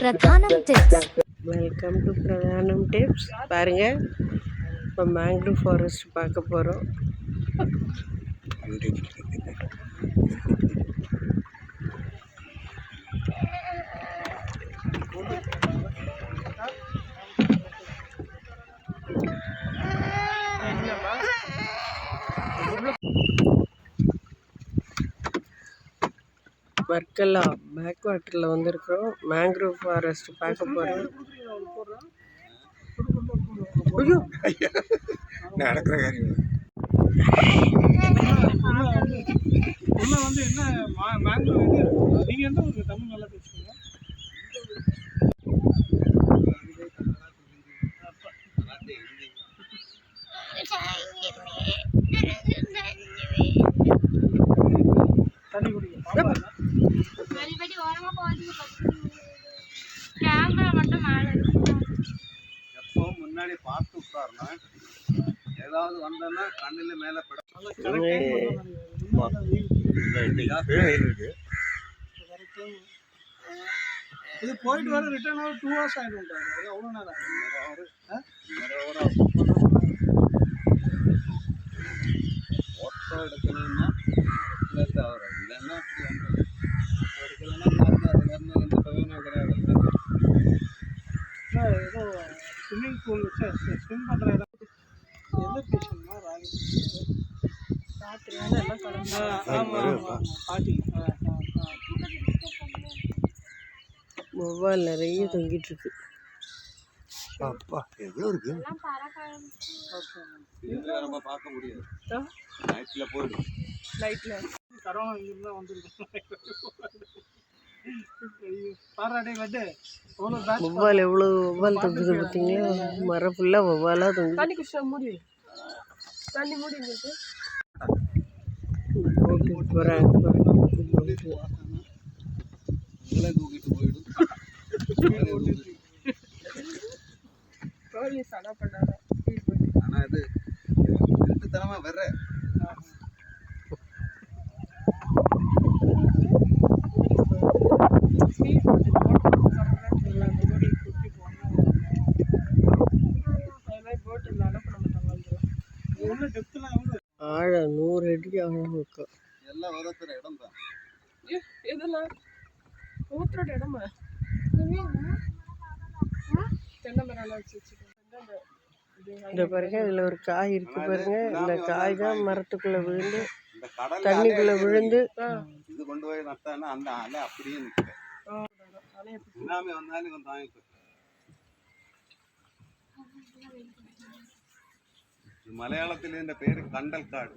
Pradhanam tips welcome to Pradhanam tips பாருங்க இப்போ mangrove forest பார்க்க போகிறோம் வர்க்கலா பேக் வாட்டரில் வந்திருக்கிறோம். மேங்க்ரூவ் ஃபாரஸ்ட் பார்க்க போகிறோம் நடக்கிற காரியம் உள்ள வந்து என்ன மா- மேங்களூர் இது? நீங்க எந்த ஊருக்கு தமிழ் நல்லா பேசுவீங்க தண்ணி குடிங்க. உட்காரணும் ஏதாவது வந்தோன்னா கண்ணில் மேலே பட இது போயிட்டு வர ரிட்டர்ன் ஆக டூ ஹவர்ஸ் ஆகிடும் எவ்வளோ நேரம் ஆகும்? ஃபோட்டோ எடுக்கணும்னா இல்லை வரும் இல்லைன்னா அப்படி வந்து எடுக்கலைன்னா மருந்து அதுலேருந்து எந்த பிரயோஜனம் கிடையாது இல்லை, ஏதோ பூல் ஸ்விம் பண்ணுற இடம். எந்த பேஷன்னா ராகி ஆமா பாட்டி. வௌவால் நிறைய தொங்கிட்டு இருக்கு. அப்பா எவ்வளோ இருக்கு? நம்ம பார்க்க முடியாது. நைட்டில் போயிடும் கரோனா இங்கிருந்து தான் வந்திருக்கு. பாராட்டே கட்டு வௌவால் எவ்வளோ வௌவால் தொங்குது பார்த்தீங்களா? மரம் ஃபுல்லாக வௌவாலாக தொங்குது. தண்ணி குடிச்சா மூடி தண்ணி மூடி போட்டு போகிறாங்க ஆனால் இது திருட்டுத்தனமாக வர்ற ஆழம் நூறு அடி ஆழம் இருக்கும் எல்லாம் வதத்துற இடம் தான் இதெல்லாம் ஊத்துறோட இடமா தென்னை மரம் வச்சு இந்த பாருங்க இதில் ஒரு காய் இருக்கு பாருங்க. இந்த காய் தான் மரத்துக்குள்ளே விழுந்து தண்ணிக்குள்ளே விழுந்து. இது கொண்டு போய் நட்டான்னா அந்த அலை அப்படியே நிற்குது சுனாமி வந்தாலும் இவன் இது மலையாளத்தில் இந்த பேரு கண்டல் காடு.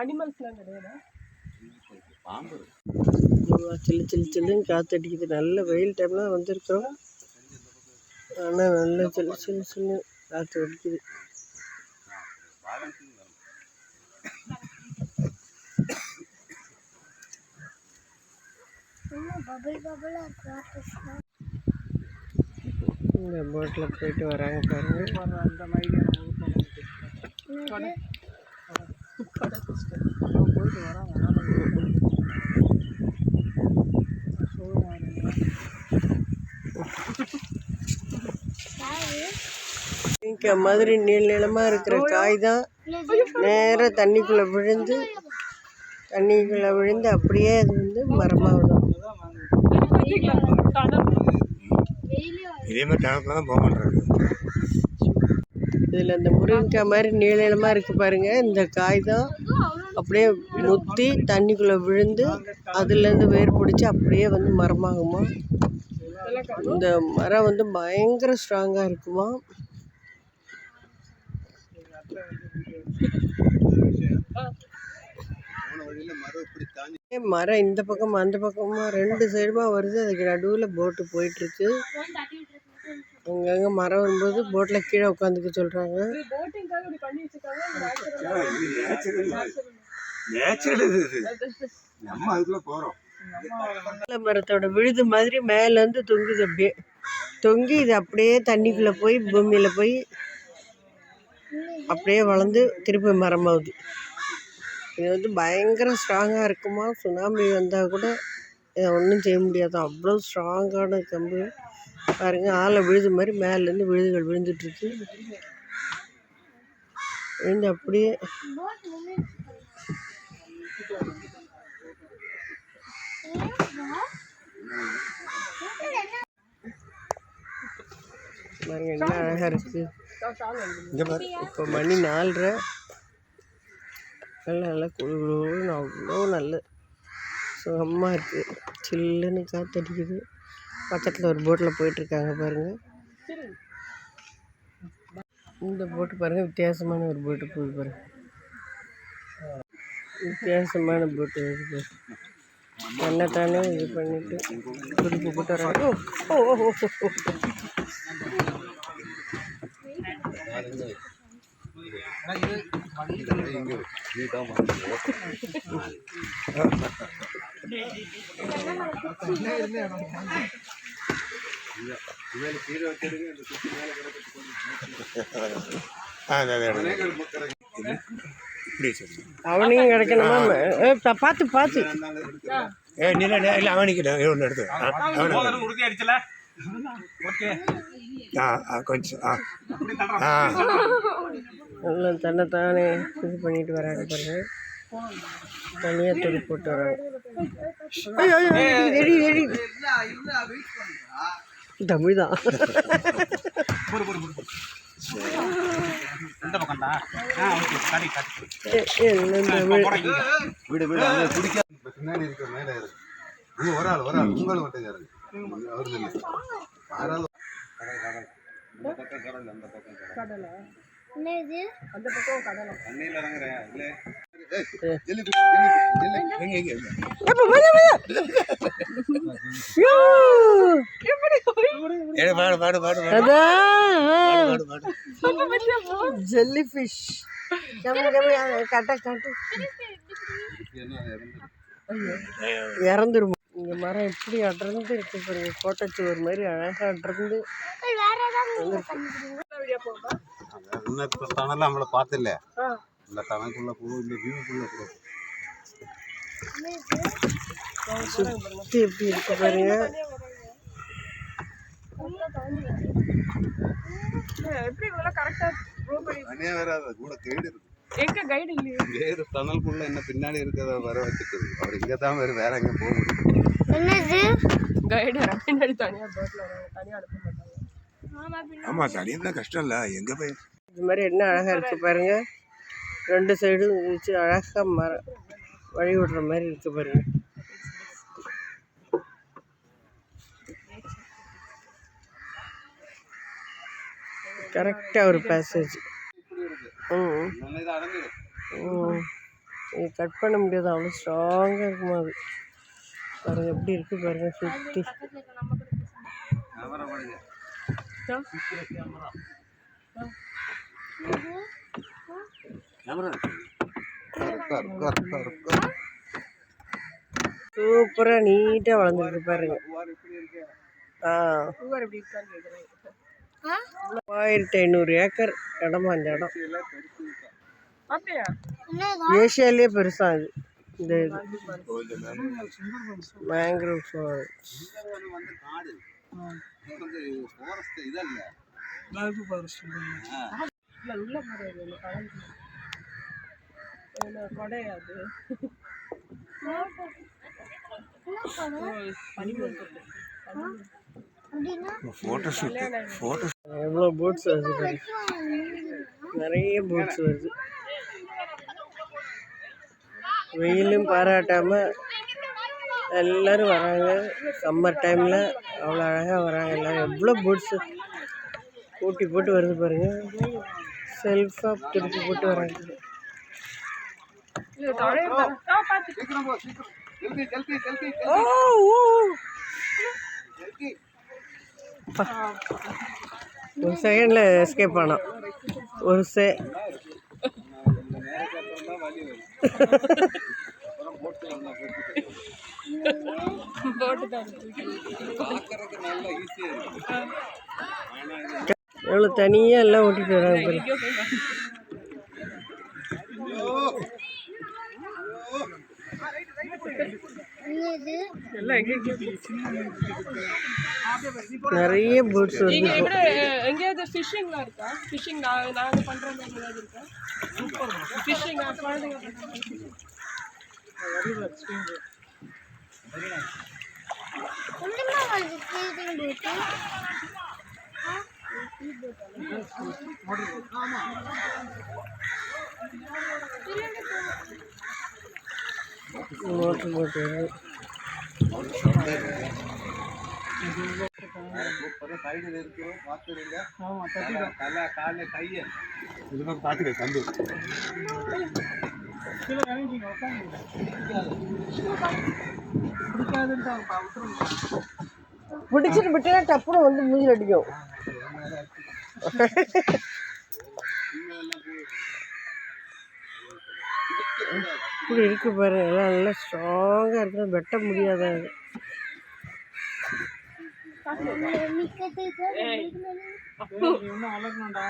அனிமல்ஸ்லாம் கிடையாதா? பாம்பு சில்லு சில்லு சில்லுன்னு காற்றடிக்குது நல்ல வெயில் டைம்லாம் வந்திருக்கிறோம். ஆனால் நல்ல சில்லு சில்லு சில்லு காற்று அடிக்குது. இந்த போட்டில் போயிட்டு வராங்க பாருங்க. அந்த மாதிரி கடை கடை போயிட்டு வராங்க இங்க மாதிரி நீள் நீளமாக இருக்கிற காய் தான் நேராக தண்ணிக்குள்ளே விழுந்து தண்ணிக்குள்ளே விழுந்து அப்படியே அது வந்து மரமாகுது. இதே மாதிரி டேங்க்ல தான் போக மாட்டாங்க இதில் இந்த முருங்கைக்காய் மாதிரி நீள நீளமாக இருக்குது பாருங்கள் இந்த காய் தான் அப்படியே முத்தி தண்ணிக்குள்ளே விழுந்து அதுலேருந்து வேர் பிடிச்சி அப்படியே வந்து மரமாகுமா? இந்த மரம் வந்து பயங்கர ஸ்ட்ராங்காக இருக்குமா? மரம் இந்த பக்கம் அந்த பக்கமாக ரெண்டு சைடுமா வருது. அதுக்கு நடுவில் போட்டு போயிட்டுருக்கு அங்கங்க மரம் வரும்போது போட்டில் கீழே உட்காந்துக்க வாழை மரத்தோட விழுது மாதிரி மேலேருந்து தொங்குது அப்படியே. தொங்கி இது அப்படியே தண்ணிக்குள்ளே போய் பூமியில் போய் அப்படியே வளர்ந்து திருப்பி மரமாகுது. இது வந்து பயங்கர ஸ்ட்ராங்காக இருக்குமா? சுனாமி வந்தால் கூட இதை ஒன்றும் செய்ய முடியாது. அவ்வளோ ஸ்ட்ராங்கான கம்பு. பாருங்க ஆளை விழுது மாதிரி மேலேருந்து விழுதுகள் விழுந்துட்டுருக்கு. விழுந்து அப்படியே பாருங்க என்ன அழகாக இருக்குது இப்போ மணி நாலரை. நல்லா நல்லா குழு அவ்வளோ நல்ல சுகமாக இருக்குது சில்லுன்னு காற்றடிக்குது பக்கத்தில் ஒரு போட்டில் போயிட்டுருக்காங்க பாருங்கள் இந்த போட்டு பாருங்கள் வித்தியாசமான ஒரு போட்டு போய் பாருங்கள் வித்தியாசமான போட்டு வருது பாரு இது பண்ணிட்டு துடுப்பு போட்டு வராங்க. ஓ ஓ ஓ, ஓ, அவனையும் கிடைக்கணுமா? பார்த்து பார்த்து ஏ நில இல்லை அவனுக்கு ஒன்று எடுத்து ஆ, ஆ கொஞ்சம் ஆ. ஆ. எல்லாம் தன்னைத்தானே இது பண்ணிட்டு வராங்க பாருங்க. தனியாக துடு போட்டு வராங்க. ஐயோ, ஐயோ, தமிழ் தான் பொறு வீடு வீடு குடிக்க பின்னாடி இருக்கு நீ ஒரு ஆள் ஒரு ஆள் உங்கள் மட்டும் அவரு இல்லை யாராவது கடல் அந்த பக்கம் கடல் அந்த பக்கம் கடலை. தண்ணியில இறங்குறேன். இல்ல. இறந்துரும்? இங்கே மரம் எப்படி அடர்ந்து இருக்கு பாருங்க. கோட்டச்சுவர் மாதிரி அழகாக அடர்ந்து. இன்னத்து டனல் நம்மள பார்த்தில்ல. இந்த போ இந்த வியூக்குள்ள போ சுற்றி எப்படி இருக்கு பாருங்க எப்படி இவ்வளோ கரெக்டாக ப்ரூவ் பண்ணி தனியா வேற அது கூட கைடு இருக்கு. எங்க கைடு இல்லையே? வேறு டனலுக்குள்ள என்ன பின்னாடி இருக்கிறத வர வச்சுட்டு அவர் இங்க தான் வேறு வேற எங்க போக முடியும் கைடு பின்னாடி தனியாக போட்டில் வராங்க தனியாக அனுப்ப மாட்டாங்க ஆமாம் தனியாக தான் கஷ்டம் இல்லை எங்கே போய்? இது மாதிரி என்ன அழகாக இருக்கு பாருங்க. ரெண்டு சைடும் வச்சு அழகாக மர வழி விடுற மாதிரி இருக்கு பாருங்க. கரெக்டாக ஒரு பேசேஜ் ம் ம் இது கட் பண்ண முடியாது. அவ்வளோ ஸ்ட்ராங்காக இருக்குமா அது. பாருங்க எப்படி இருக்கு பாருங்க சுற்றி கேமரா பண்ணுங்க கேமரா இருக்கா இருக்கா இருக்கா இருக்கா சூப்பராக நீட்டாக வளர்ந்துருக்கு பாருங்க எப்படி இருக்கு ஆ பூவார் எப்படி இருக்கான்னு கேட்குறேன் மூவாயிரத்தி ஐநூறு ஏக்கர் இடமா அந்த இடம் அப்படியா ஏஷியாலேயே பெருசா இது இந்த இது மேங்க்ரோவ் ஃபாரஸ்ட் வந்து ஃபாரஸ்ட் இதல்ல லால்பு ஃபாரஸ்ட் இல்லை உள்ள போகிறது கொடையாது எவ்வளோ போட்ஸ் வருது நிறைய போட்ஸ் வருது. வெயிலும் பாராட்டாம எல்லாரும் வராங்க. சம்மர் டைமில் அவ்வளோ அழகாக வராங்க எல்லாம் எவ்வளோ பேர்ட்ஸு போட்டி போட்டு வருது பாருங்கள் செல்ஃபாக திருப்பி போட்டு வராங்க. ஒரு செகண்டில் எஸ்கேப் ஆனோம் ஒரு செ போட்டு தான் பார்க்கறதுக்கு நல்லா ஈஸியா இருக்கு எவ்வளோ தனியாக எல்லாம் ஓட்டிட்டு வராங்க நிறைய போட்ஸ் வருது எங்கேயாவது ஃபிஷிங்லாம் இருக்கா? ஃபிஷிங் நான் நாங்க பண்ற மாதிரி ஏதாவது இருக்கா? ஃபிஷிங் குழந்தைங்க பண்ற மோட்ரு போட்டு சூப்பரா சைடுல கால பாத்துக்க தம்பி பிடிச்சிட்டு விட்டா டப்புனு வந்து மூஞ்சில் அடிக்கும். இப்படி இருக்கு பாரு எல்லாம் நல்லா ஸ்ட்ராங்காக இருக்கு வெட்ட முடியாத இன்னும் வளர்க்கணும்டா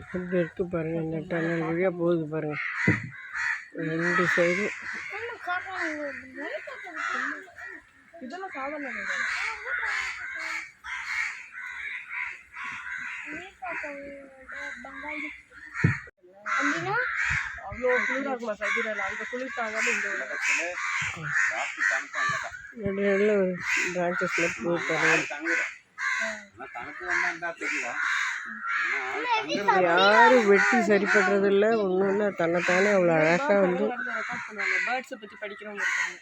இப்படி இருக்கு பாருங்க இந்த டன்னல் வழியாக போகுது பாருங்க. ரெண்டு சைடும் இதெல்லாம் சாதாரண. அவ்வளோ குளிரா இருக்குமா சைபீரியால அங்க குளிர் தாங்காம இந்த உலகத்துல ஒரு பிரான்ச்சஸில் ஆனா யாரும் வெட்டி சரி பண்ணுறதில்ல ஒன்றும் இல்லை தன்னைத்தானே அவ்வளோ அழகாக வந்து பேர்ட்ஸை பத்தி படிக்கிறவங்க இருக்காங்க.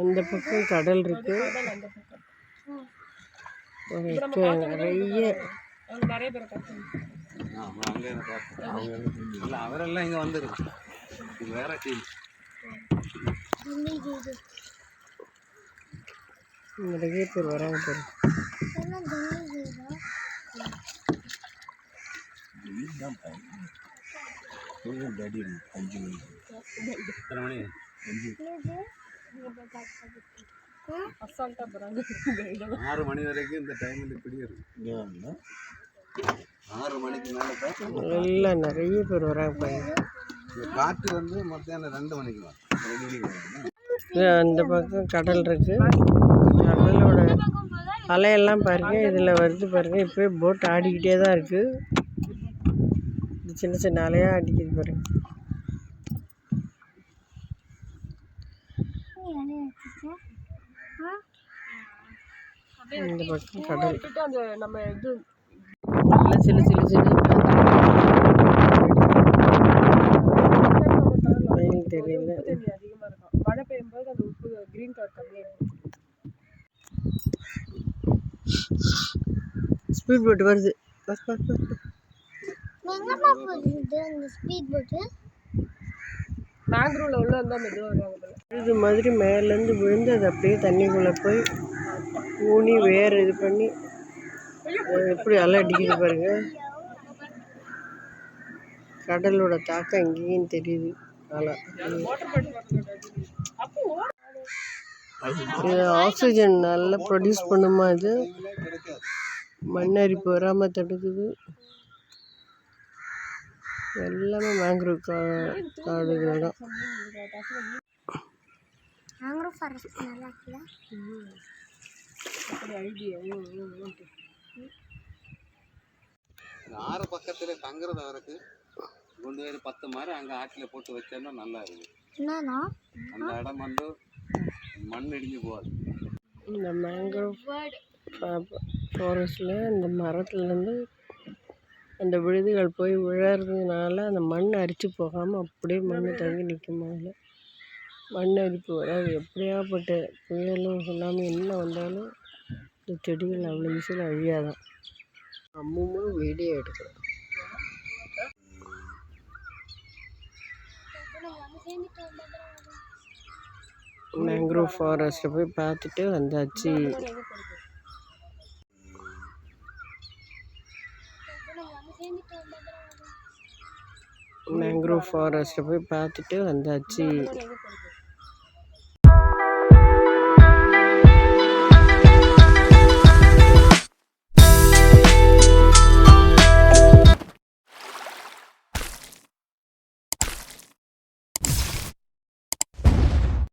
அந்த பக்கம் கடல் இருக்கு. அந்த பக்கம் ஒரு நிறைய நிறைய பேரை அவரெல்லாம் இங்க வந்துருக்கு வேற டீம் நிறைய பேர் வராங்க பாரு எத்தனை மணி போறாங்க இதெல்லாம் ஆறு மணி வரைக்கும் இந்த டைமில் இப்படி இருக்கு ஆறு மணிக்கு மேலே எல்லாம் நிறைய பேர் வராங்க இந்த காற்று வந்து மத்தியானம் ரெண்டு மணிக்கு வரும். ரெண்டு மணிக்கு வரும். அந்த பக்கம் கடல் இருக்கு. கடலோட அலையெல்லாம் பாருங்க. இதில் வருது பாருங்க. இப்போயே போட் ஆடிக்கிட்டே தான் இருக்குது சின்ன சின்ன அலையாக அடிக்குது பாருங்க. இந்த பக்கம் கடல். நம்ம இது நல்லா சிலு சிலு சிலு வெயில் தெரியல உப்பு தண்ணி அதிகமா இருக்கும் மழை பெய்யும்போது அந்த உப்பு கிரீன் கலர் கம்மியா இருக்கும் ஸ்பீட் போட் வருது பஸ் பஸ் பஸ். எங்கம்மா போகுது? அந்த ஸ்பீட் போட்டு மேங்க்ரூவ்ல உள்ள இருந்தா மெதுவா வருவாங்க போல. இது மாதிரி மேலேருந்து விழுந்து அது அப்படியே தண்ணிக்குள்ளே போய் ஊனி வேர் இது பண்ணி எப்படி அலை அடிக்குது பாருங்க. கடலோட தாக்கம் எங்கேயும் தெரியுது. அலை. இது ஆக்சிஜன் நல்லா ப்ரொடியூஸ் பண்ணுமா இது? மண்ணரிப்பு வராமல் தடுக்குது. எல்லாமே மேங்க்ரோவ் கா காடுகள் தான் மேங்க்ரோவ் ஃபாரஸ்ட் நல்லா இருக்குல்ல? ஆறு பக்கத்துல தங்குறது அவருக்கு கொண்டு போய் பத்து மாதிரி அங்க ஆற்றில போட்டு வச்சோன்னா நல்லா இருக்கும் என்னன்னா? அந்த இடம் வந்து மண் இடிஞ்சு போகாது. இந்த மேங்க்ரோவ் ஃபாரஸ்டில் இந்த மரத்துலேருந்து அந்த விழுதுகள் போய் விழறதுனால அந்த மண் அரிச்சு போகாமல் அப்படியே மண் தங்கி நிற்கும் அதில்? மண் அரிப்பு வராது. எப்படியாப்பட்ட புயலும் சுனாமி என்ன வந்தாலும் இந்த செடிகள் அவ்வளோ ஈஸியில் அழியாதான். அம்மமும் வீடியோ எடுக்கிறோம். மேங்க்ரோவ் ஃபாரஸ்ட்டை போய் பார்த்துட்டு வந்தாச்சு. மேங்க்ரோவ் ஃபாரஸ்ட்டை போய் பார்த்துட்டு வந்தாச்சு.